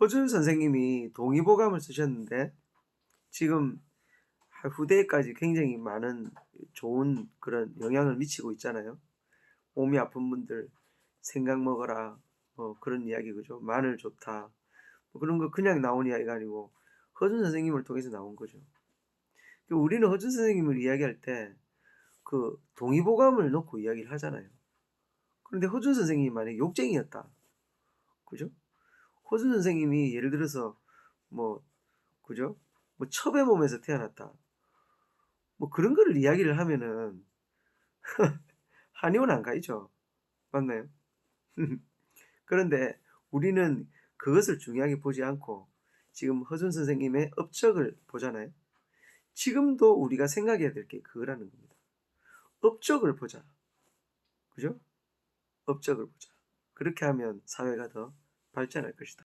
허준 선생님이 동의보감을 쓰셨는데 지금 후대에까지 굉장히 많은 좋은 그런 영향을 미치고 있잖아요. 몸이 아픈 분들 생강 먹어라 뭐 그런 이야기 그죠. 마늘 좋다 뭐 그런 거 그냥 나온 이야기가 아니고 허준 선생님을 통해서 나온 거죠. 그 우리는 허준 선생님을 이야기할 때 그 동의보감을 놓고 이야기를 하잖아요. 그런데 허준 선생님이 만약에 욕쟁이였다. 그죠? 허준 선생님이 예를 들어서 뭐 그죠? 뭐 첩의 몸에서 태어났다. 뭐 그런 거를 이야기를 하면은 한의원 안 가죠. 맞나요? 그런데 우리는 그것을 중요하게 보지 않고 지금 허준 선생님의 업적을 보잖아요. 지금도 우리가 생각해야 될 게 그거라는 겁니다. 업적을 보자. 그죠? 업적을 보자. 그렇게 하면 사회가 더 발전할 것이다.